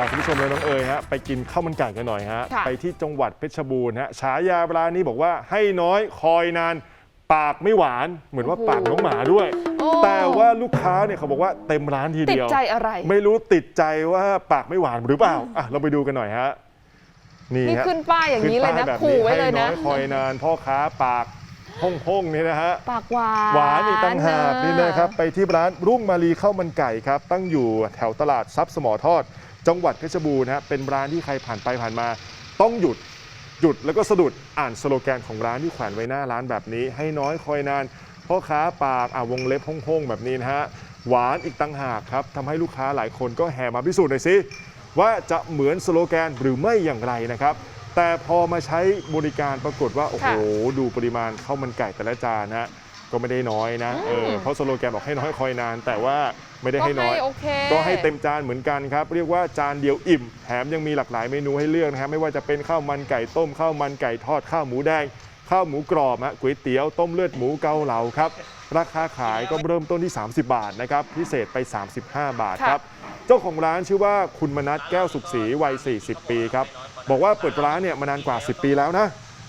าคุณผู้ชมและน้องเอ๋ยฮะไปกินข้าวมันไก่กันหน่อยฮะค่ะ ไปที่จังหวัดเพชรบูรณ์ฮะฉายาร้านนี้บอกว่าให้น้อยคอยนาน ปากไม่หวาน เหมือนว่าปากน้องหมาด้วย โอ้แต่ว่าลูกค้าเนี่ยเขาบอกว่าเต็มร้านทีติดเดียว ใจอะไร ไม่รู้ติดใจว่าปากไม่หวานหรือเปล่าอะเราไปดูกันหน่อยฮะนี่นี่ฮะขึ้นป้ายอย่างนี้เลยนะขึ้ป้าแบบขู่ไว้เลยนะ ให้น้อยคอยนานพ่อค้าปากห้องๆนี่นะฮะ ปากหวานหวานอีกต่างหากนี่นะครับ ไปที่ร้านรุ่งมาลีข้าวมันไก่ครับ ตั้งอยู่แถวตลาดซับสมอทอด จังหวัดเพชรบูรณ์นะฮะเป็นร้านที่ใครผ่านไปผ่านมา ต้องหยุดหยุดแล้วก็สะดุดอ่านสโลแกนของร้านที่แขวนไว้หน้าร้านแบบนี้ ให้น้อยคอยนานพ่อค้าปากอ่าวงเล็บห้องๆแบบนี้นะฮะหวานอีกต่างหากครับทำให้ลูกค้าหลายคนก็แห่มาพิสูจน์หน่อยสิว่าจะเหมือนสโลแกนหรือไม่อย่างไรนะครับ แต่พอมาใช้บริการปรากฏว่า โอ้โหค่ะดูปริมาณข้าวมันไก่แต่ละจานนะ ก็ไม่ได้น้อยนะเอออืมเพราะสโลแกนบอกให้น้อยคอยนาน แต่ว่าไม่ได้ก็ให้น้อยโอเค ก็ให้เต็มจานเหมือนกันครับ เรียกว่าจานเดียวอิ่ม แถมยังมีหลากหลายเมนูให้เลือกนะครับไม่ว่าจะเป็นข้าวมันไก่ต้มข้าวมันไก่ทอดข้าวหมูแดง ข้าวหมูกรอบฮะก๋วยเตี๋ยวต้มเลือดหมูเกาเหลาครับ ราคาขายก็เริ่มต้นที่ 30 บาทนะครับพิเศษไป 35 บาทครับ เจ้าของร้านชื่อว่าคุณมนัทแก้วสุขศรีวัย 40 ปีครับ บอกว่าเปิดร้านเนี่ยมานานกว่า 10 ปีแล้วนะ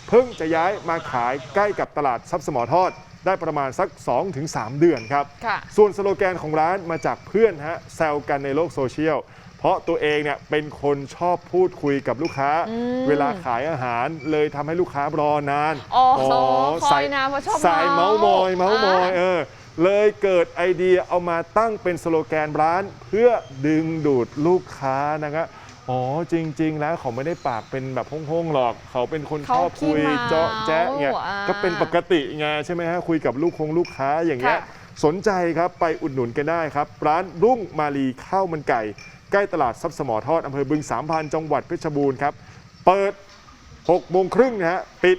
เพิ่งจะย้ายมาขายใกล้กับตลาดซับสมอทอด ได้ประมาณสัก 2-3 เดือนครับค่ะส่วนสโลแกนของร้านมาจากเพื่อนฮะแซวกันในโลกโซเชียลเพราะตัวเองเนี่ยเป็นคนชอบพูดคุยกับลูกค้าอืมเวลาขายอาหารเลยทำให้ลูกค้ารอนานอ๋อคอยนานเพราะชอบสายเมาเมาส์มอยเมาส์มอยอ่าเออเลยเกิดไอเดียเอามาตั้งเป็นสโลแกนร้าน เพื่อดึงดูดลูกค้านะครับ อ๋อจริง ๆ แล้วเขาไม่ได้ปากเป็นแบบห้องๆหรอก เขาเป็นคนชอบคุยเจาะแจ๊ะไงอ่าก็เป็นปกติไงใช่ไหมฮะคุยกับลูกคงลูกค้าอย่างเงี้ยค่ะ สนใจครับไปอุดหนุนกันได้ครับ ร้านรุ่งมาลีข้าวมันไก่ ใกล้ตลาดซับสมอทอดอำเภอบึงสามพันจังหวัดเพชรบูรณ์ครับ เปิด6โมงครึ่งนะฮะปิด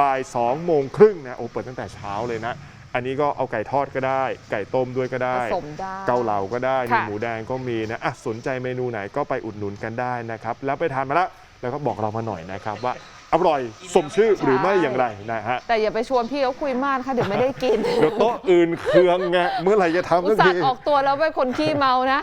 บ่าย2โมงครึ่งนะโอ้เปิดตั้งแต่เช้าเลยนะ อันนี้ก็เอาไก่ทอดก็ได้ ไก่ต้มด้วยก็ผได้สมได้ เกาเหลาก็ได้มีค่ะ หมูแดงก็มีนะอะสนใจเมนูไหนก็ไปอุดหนุนกันได้นะครับ แล้วไปทานมาแล้วแล้วก็บอกเรามาหน่อยนะครับว่าอร่อยสมชื่อหรือไม่อย่างไรนะฮะ แต่อย่าไปชวนพี่เขาคุยมากค่ะเดี๋ยวไม่ได้กิน เดี๋ยวโต๊ะอื่นเคืองไงเมื่อไหร่จะทำอุสัตกส่าที ห์ออกตัวแล้วเป็นคนขี้เมานะ